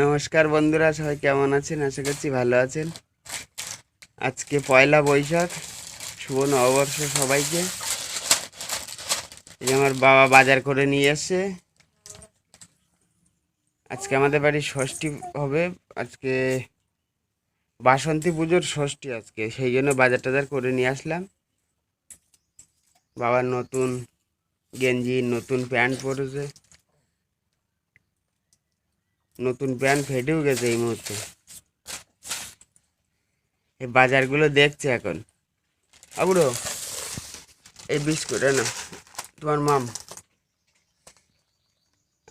নমস্কার বন্ধুরা, সবাই কেমন আছেন? আশা করছি ভালো আছেন। আজকে পয়লা বৈশাখ, শুভ নববর্ষ সবাইকে। এই আমার বাবা বাজার করে নিয়ে এসছে। আজকে আমাদের বাড়ির ষষ্ঠী হবে। আজকে বাসন্তী পুজোর ষষ্ঠী আজকে, সেই জন্য বাজার টাজার করে নিয়ে আসলাম। বাবার নতুন গেঞ্জি, নতুন প্যান্ট পরেছে। নতুন প্যান্ট ফেটেও গেছে এই মুহূর্তে। এই বাজারগুলো দেখছে এখন। আবুড়ো, এই বিস্কুট না তোমার মাম।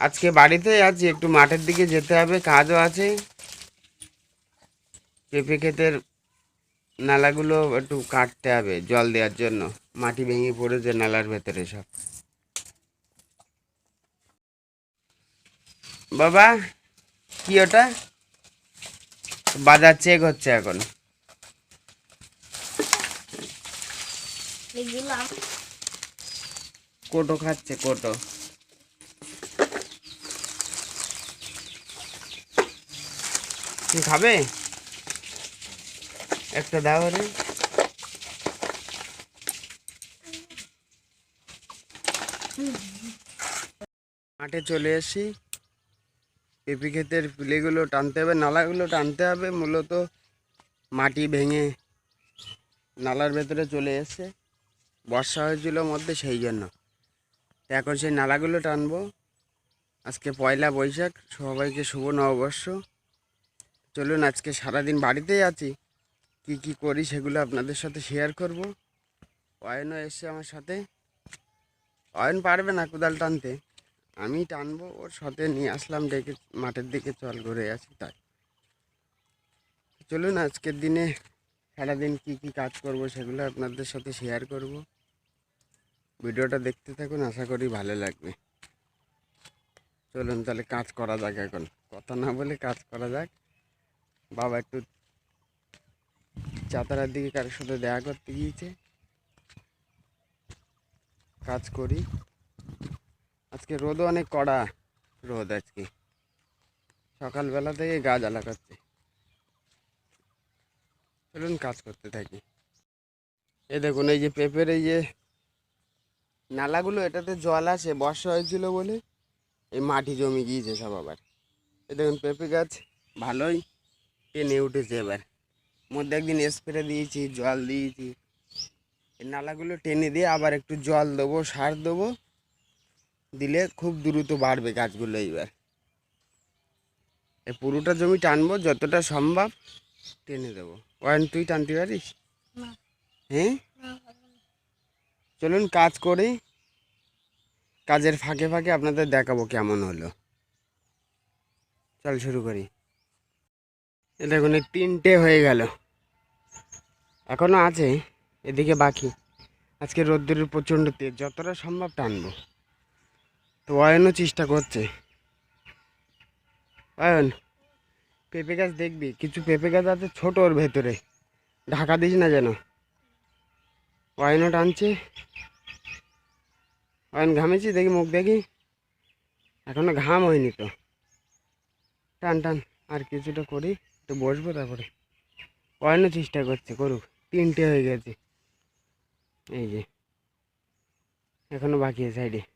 আজকে বাড়িতে আছি, একটু মাঠের দিকে যেতে হবে, কাজও আছে। পেঁপে ক্ষেতের নালাগুলো একটু কাটতে হবে, জল দেওয়ার জন্য। মাটি ভেঙে পড়েছে নালার ভেতরে সব। বাবা কি ওটা? বাজার চেক হচ্ছে এখন। কোটো খাচ্ছে কোটো। তুমি খাবে? একটা দাও রে। মাঠে চলে এসেছি পেঁপে ক্ষেতের পিলেগুলো টানতে হবে, নালাগুলো টানতে হবে, মূলত মাটি ভেঙে নালার ভেতরে চলে এসছে। বর্ষা হয়েছিল মধ্যে সেই জন্য। এখন সেই নালাগুলো টানবো। আজকে পয়লা বৈশাখ, সবাইকে শুভ নববর্ষ। চলুন আজকে সারাদিন বাড়িতেই আছি। কি কি করি সেগুলো আপনাদের সাথে শেয়ার করব। অয়নও এসছে আমার সাথে। অয়ন পারবে না কোদাল টানতে। আমি টানবো, ওর সাথে নিয়ে আসলাম, ডেকে মাঠের দিকে চল ঘুরে আসি তাই। চলুন, আজকের দিনে সারাদিন কি কি কাজ করব সেগুলো আপনাদের সাথে শেয়ার করব। ভিডিওটা দেখতে থাকুন, আশা করি ভালো লাগবে। চলুন, তাহলে কাজ করা যাক এখন। কথা না বলে কাজ করা যাক। বাবা একটু চাতারার দিকে কারোর সাথে দেখা করতে গিয়েছে। কাজ করি। আজকে রোদও অনেক কড়া রোদ আজকে। সকালবেলা থেকে গা জ্বালা করছে। চলুন কাজ করতে থাকি। এ দেখুন, এই যে পেঁপের এই যে নালাগুলো, এটাতে জল আসে বর্ষা হয়েছিল বলে এই মাটি জমে গিয়েছে সব আবার। এ দেখুন, পেঁপে গাছ ভালোই টেনে উঠেছে এবার। মধ্যে একদিন স্প্রে দিয়েছি, জল দিয়েছি। এই নালাগুলো টেনে দিয়ে আবার একটু জল দেবো, সার দেবো দিলে খুব দ্রুত বাড়বে গাছগুলো এইবার। এই পুরোটা জমি টানবো যতটা সম্ভব টেনে দেবো। ওয়ান তুই টানতে পারিস? হ্যাঁ? চলুন কাজ করি। কাজের ফাঁকে ফাঁকে আপনাদের দেখাবো কেমন হলো। চল শুরু করি। দেখুন এই তিনটে হয়ে গেল। এখনও আছে এদিকে বাকি। আজকে রোদ্দুরের প্রচণ্ড তেজ যতটা সম্ভব টানবো। তো চেষ্টা করছে। অয়ন পেঁপে গাছ দেখবি? কিছু পেঁপে গাছ আছে ছোট ওর ভেতরে। ঢাকা দিস না যেন। অয়নও টানছে। অয়ন ঘামেছি? দেখি মুখ দেখি। এখনও ঘাম হয়নি তো। টান টান, আর কিছুটা করি, একটু বসবো তারপরে। অয়নও চেষ্টা করছে, করুক। তিনটে হয়ে গেছে। এই যে, এখনও বাকি সাইডে।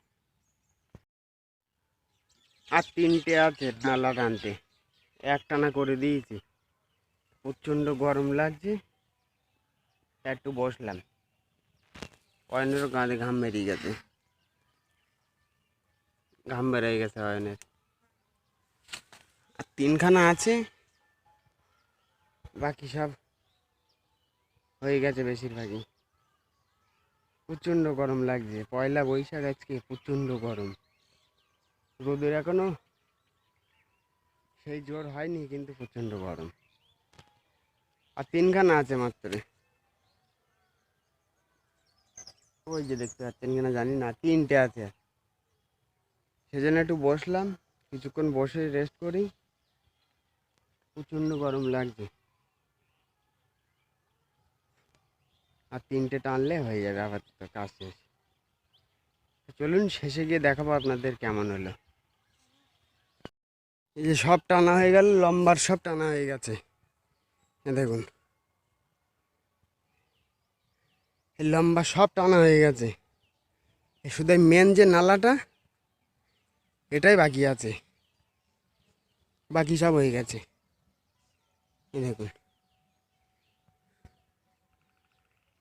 আর তিনটে আছে নালা টানতে। একটানা করে দিয়েছি। প্রচণ্ড গরম লাগছে। একটু বসলাম। অয়নেরও গাঁদে ঘাম বেরিয়ে গেছে। ঘাম বেরিয়ে গেছে অয়নের। আর তিনখানা আছে। বাকি সব হয়ে গেছে বেশিরভাগই। প্রচণ্ড গরম লাগছে। পয়লা বৈশাখ আজকে প্রচণ্ড গরম। রোদের এখনও সেই জোর হয়নি, কিন্তু প্রচণ্ড গরম। আর তিনখানা আছে মাত্র। ওই যে দেখতে পাচ্ছেন কিনা জানি না, তিনটে আছে। সেজন্য একটু বসলাম, কিছুক্ষণ বসে রেস্ট করি। প্রচণ্ড গরম লাগছে। আর তিনটে টানলে হয়ে যাবে আবার কাজ শেষ। চলুন, শেষে গিয়ে দেখাবো আপনাদের কেমন হলো। এই যে সব টানা হয়ে গেল, লম্বার সব টানা হয়ে গেছে। দেখুন। এই লম্বা সব টানা হয়ে গেছে। শুধু মেন যে নালাটা, এটাই বাকি আছে। বাকি সব হয়ে গেছে। দেখুন।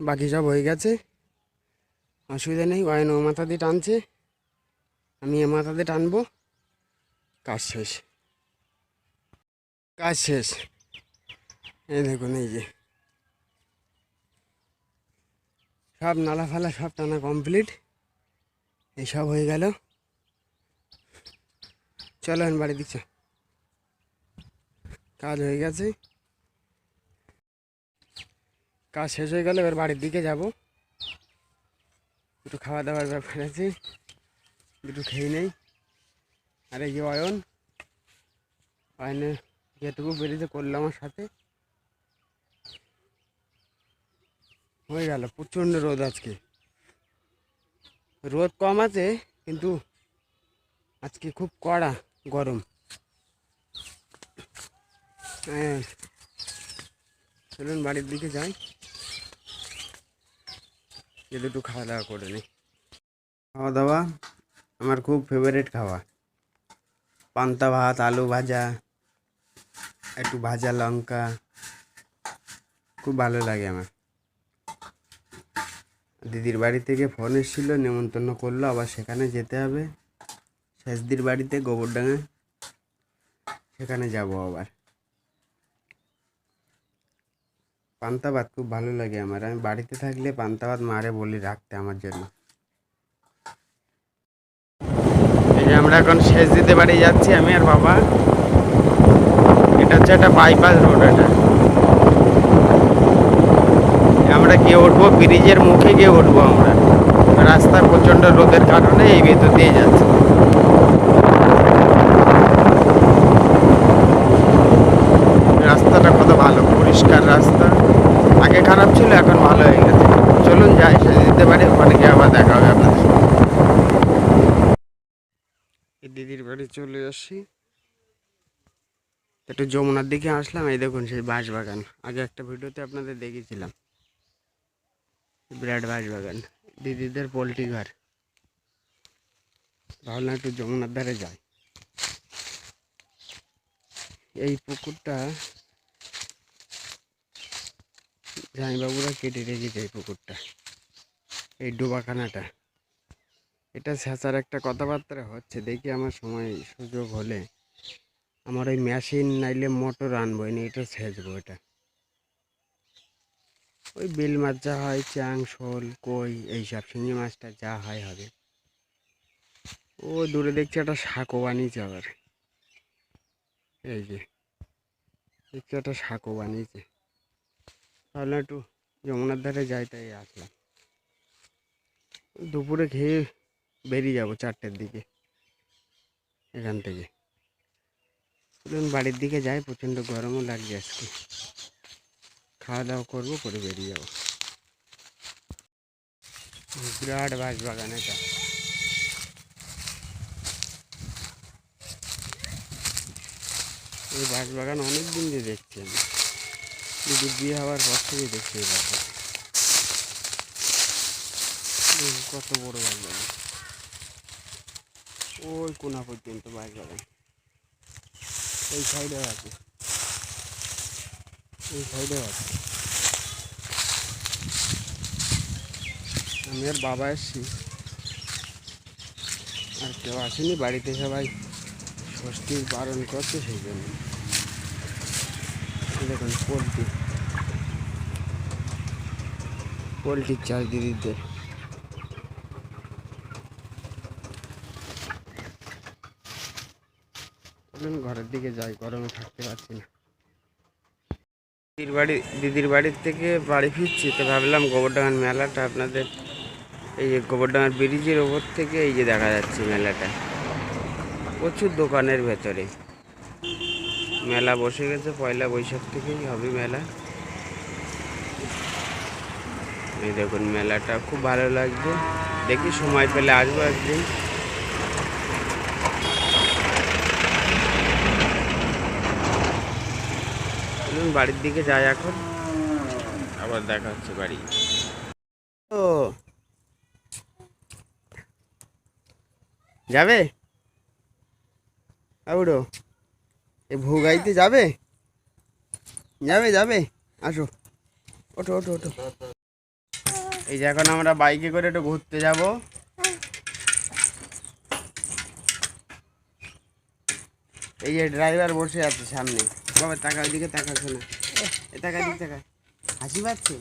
বাকি সব হয়ে গেছে। অসুবিধা নেই ওয়াইন ও মাথা দিয়ে টানছে। আমি এ মাথা দিয়ে টানবো। কাজ শেষ। কাজ শেষ। এই দেখুন, এই যে। সব নালা ফালা সব টানা কমপ্লিট এই সব হয়ে গেল। চলো বাড়ি দিচ্ছ কাজ হয়ে গেছে। কাজ শেষ হয়ে গেল, এবার বাড়ির দিকে যাব। একটু খাওয়া দাওয়ার ব্যাপার আছে। একটু খেয়ে নেই। আর এই যে অয়ন অয়নে যেটুকু বেরিয়েছে করল আমার সাথে। হয়ে গেল, প্রচণ্ড রোদ আজকে। রোদ কম আছে, কিন্তু আজকে খুব কড়া গরম। হ্যাঁ চলুন বাড়ির দিকে যাই। যদি একটু খাওয়া দাওয়া করে নিই খাওয়া দাওয়া, আমার খুব ফেভারিট খাওয়া। পান্তা ভাত, আলু ভাজা একটু ভাজা লঙ্কা। খুব ভালো লাগে আমার। দিদির বাড়ি থেকে ফোন এসেছিল, নেমন্তন্ন করল, আবার সেখানে যেতে হবে। শেষদির বাড়িতে গোবরডাঙ্গা। সেখানে যাব আবার। পান্তা ভাত খুব ভালো লাগে আমার। আমি বাড়িতে থাকলে পান্তা ভাত মারে বলি রাখতে আমার জন্য। এই যে আমরা এখন শেষ দিতে বাড়ি যাচ্ছি, আমি আর বাবা। এটা একটা বাইপাস রোড এটা। আমরা গিয়ে উঠবো ব্রিজের মুখে গিয়ে উঠবো আমরা। রাস্তা প্রচণ্ড রোদের কারণে এই ভেতর দিয়ে যাচ্ছে রাস্তাটা কত ভালো পরিষ্কার রাস্তা আগে খারাপ ছিল এখন ভালো হয়ে গেছে চলুন যাই সে দিতে পারি ওখানে গিয়ে আবার দেখা হবে আপনাদের সাথে। এই দিদির বাড়ি চলে আসি একটু যমুনার দিকে আসলাম, এই দেখুন সেই বাঁশ বাগান আগে একটা ভিডিওতে আপনাদের দেখিয়েছিলাম। বিরাট বাঁশ বাগান দিদিদের পোলট্রি ঘর। ভাবলাম একটু যমুনার ধারে যাই। এই পুকুরটা জামাইবাবুরা কেটে রেখেছে এই পুকুরটা, এই ডোবাখানাটা। এটা ছেঁচার একটা কথাবার্তা হচ্ছে, দেখি আমার সময় সুযোগ হলে। আমার ওই মেশিন নাইলে মোটর আনব এনে এটা ছেঁচবো এটা। ওই বিল মাছ যা হয়, চাং, শোল, কই, এইসব শিঙি মাছটা যা হয় হবে। ও দূরে দেখছি একটা সাঁকো বানিয়েছে আবার এই যে, দেখছি একটা সাঁকো বানিয়েছে তাহলে একটু যমুনার ধারে যাই তাই আসলাম। দুপুরে খেয়ে বেরিয়ে যাব চারটের দিকে, এখান থেকে। চলুন বাড়ির দিকে যাই, প্রচণ্ড গরমও লাগছে আজকে। খাওয়া দাওয়া করব করে বেরিয়ে যাব। বিরাট বাঁশ বাগান এটা এই বাঁশ বাগান অনেক দিন দিয়ে দেখছি আমি। দিদির বিয়ে হওয়ার পর থেকে দেখছি এই বাগান কত বড় বাঁশ বাগান ওই কোনা পর্যন্ত বাঁশ বাগান এই সাইডেও আছে। এই সাইডেও আছে। আমি আর বাবা এসছি। আর কেউ আসেনি বাড়িতে সবাই। ষষ্ঠীর পালন করছে সেই জন্য। দেখুন পোলট্রি। পোলট্রির চাষ দিদিদের। চলুন ঘরের দিকে যাই, গরমে থাকতে পারছি না। দিদির বাড়ি, দিদির বাড়ির থেকে বাড়ি ফিরছি, তো ভাবলাম গোবরডাঙ্গার মেলাটা আপনাদের, এই যে গোবরডাঙ্গার ব্রিজের ওপর থেকে এই যে দেখা যাচ্ছে মেলাটা। প্রচুর দোকানের ভেতরে। মেলা বসে গেছে, পয়লা বৈশাখ থেকেই হবে মেলা। এই দেখুন, মেলাটা খুব ভালো লাগছে। দেখি সময় পেলে আসব একদিন। চলুন বাড়ির দিকে যাই এখন। আবার দেখা হচ্ছে বাড়ি। ও। যাবে? আবুড়ো এ ভোগাইতে যাবে? যাবে যাবে আসো। ওঠো ওঠো ওঠো। এই যে এখন আমরা বাইকে করে একটু ঘুরতে যাব। এই যে ড্রাইভার বসে আছে সামনে। বাবা, টাকা ওইদিকে তাকাচ্ছে না। এ টাকা দিক টাকা। হাসি পাচ্ছে?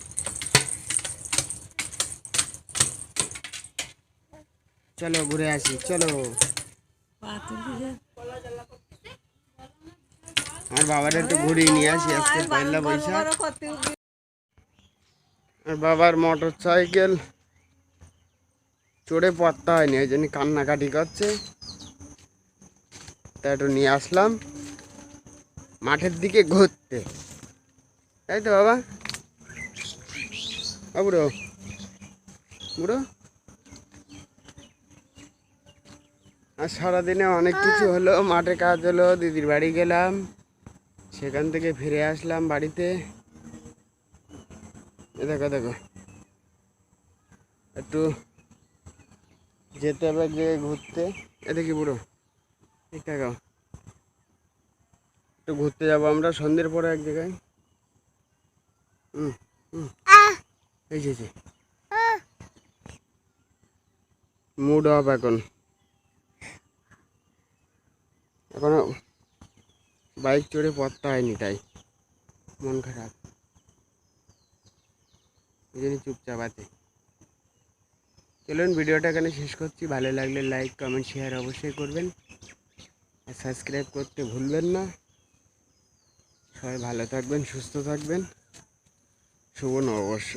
চলো, ঘুরে আসি, চলো। আর বাবার একটু ঘুরিয়ে নিয়ে আসি, আজকে পয়লা বৈশাখ। আর বাবার মোটর সাইকেল চড়ে পড়তে হয়নি, ওই জন্য কান্নাকাটি করছে। তা একটু নিয়ে আসলাম। মাঠের দিকে ঘুরতে। তাই তো বাবা? বুড়ো। বুড়ো? আর সারাদিনে অনেক কিছু হলো। মাঠে কাজ হলো, দিদির বাড়ি গেলাম। সেখান থেকে ফিরে আসলাম বাড়িতে। দেখো দেখো। একটু যেতে হবে জায়গায় ঘুরতে। এ দেখি বুড়ো। ঠিক থাকো। একটু ঘুরতে যাব আমরা, সন্ধ্যের পরে এক জায়গায়। হুম হুম এই যে মুড অফ এখন। এখনও বাইক চড়ে পড়তে হয়নি তাই। মন খারাপ। এই জন্য চুপচাপ আছে। চলুন ভিডিওটা এখানে শেষ করছি। ভালো লাগলে লাইক কমেন্ট শেয়ার অবশ্যই করবেন। আর সাবস্ক্রাইব করতে ভুলবেন না। সবাই ভালো থাকবেন সুস্থ থাকবেন। শুভ নববর্ষ।